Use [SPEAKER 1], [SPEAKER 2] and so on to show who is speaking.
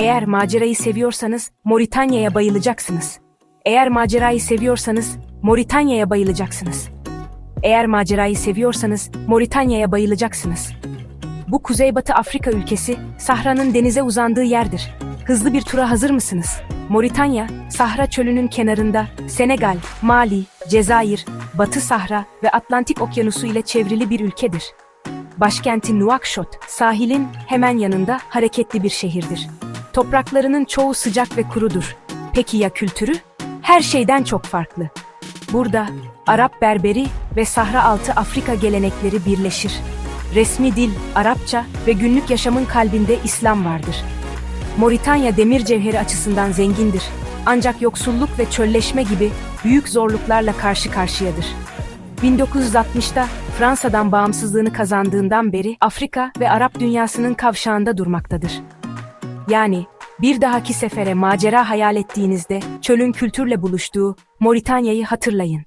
[SPEAKER 1] Eğer macerayı seviyorsanız Moritanya'ya bayılacaksınız. Eğer macerayı seviyorsanız Moritanya'ya bayılacaksınız. Eğer macerayı seviyorsanız Moritanya'ya bayılacaksınız. Bu Kuzeybatı Afrika ülkesi Sahra'nın denize uzandığı yerdir. Hızlı bir tura hazır mısınız? Moritanya, Sahra çölünün kenarında Senegal, Mali, Cezayir, Batı Sahra ve Atlantik Okyanusu ile çevrili bir ülkedir. Başkenti Nouakchott, sahilin hemen yanında hareketli bir şehirdir. Topraklarının çoğu sıcak ve kurudur. Peki ya kültürü? Her şeyden çok farklı. Burada Arap Berberi ve Sahra altı Afrika gelenekleri birleşir. Resmi dil Arapça ve günlük yaşamın kalbinde İslam vardır. Moritanya demir cevheri açısından zengindir. Ancak yoksulluk ve çölleşme gibi büyük zorluklarla karşı karşıyadır. 1960'da Fransa'dan bağımsızlığını kazandığından beri Afrika ve Arap dünyasının kavşağında durmaktadır. Yani bir dahaki sefere macera hayal ettiğinizde çölün kültürle buluştuğu Moritanya'yı hatırlayın.